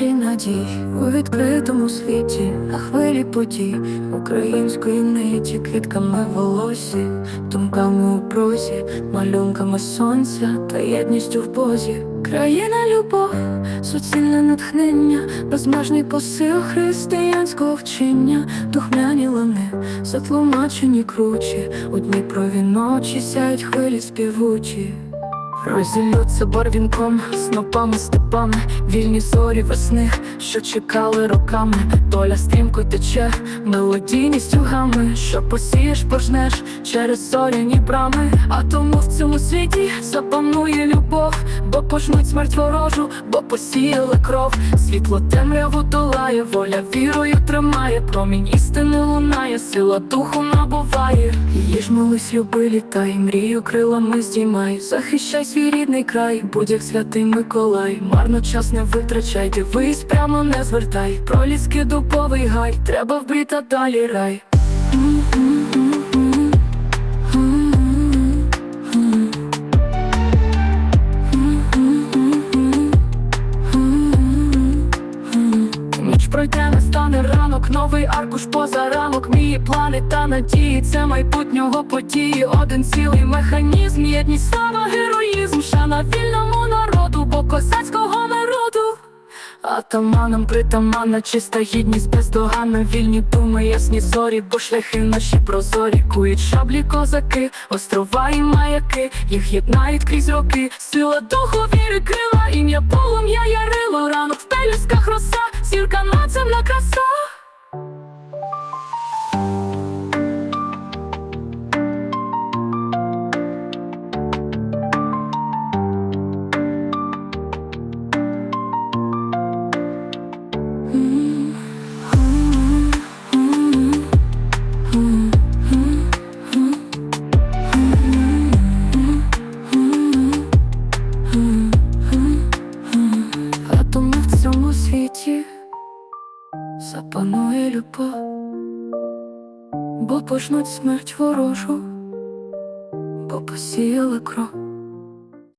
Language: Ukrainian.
двері надій у відкритому світі, на хвилі подій української ниті, квітками волосі, думками у прозі, малюнками сонця та єдністю в Бозі. Країна любов, суцільне натхнення, безмежний посил християнського вчення, духмяні лани, затлумачені кручі, у Дніпрові ночі сяють хвилі співучі. Розділються барвінком, снопами, степами, вільні зорі весни, що чекали роками, доля стрімко тече, мелодійністю гами, що посієш, пожнеш через зоряні брами. А тому в цьому світі запанує любов, бо пожнуть смерть ворожу, бо посіяли кров, світло темряву долає, воля вірою тримає, промінь істини лунає, сила духу набуває. Її ж молись, люби, літай, мрію крилами здіймай, захищай свій рідний край, будь як святий Миколай, марно час не витрачай, дивись, прямо не звертай, проліски дубовий гай, треба вбріти далі рай. Пройде, настане ранок, новий аркуш поза рамок, мої плани та надії, це майбутнього події, один цілий механізм, єдність, слава, героїзм, шана вільному народу, бо козацького народу. Атаманам притаманна чиста гідність, бездоганна. Вільні думи, ясні зорі, бо шляхи наші прозорі, кують шаблі козаки, острова і маяки, їх єднають крізь роки, сила духу віри крила, ім'я полум'я ярило, ранок пелюсках роса, на земля краса. Запанує любов, бо пожнуть смерть ворожу, бо посіяли кров.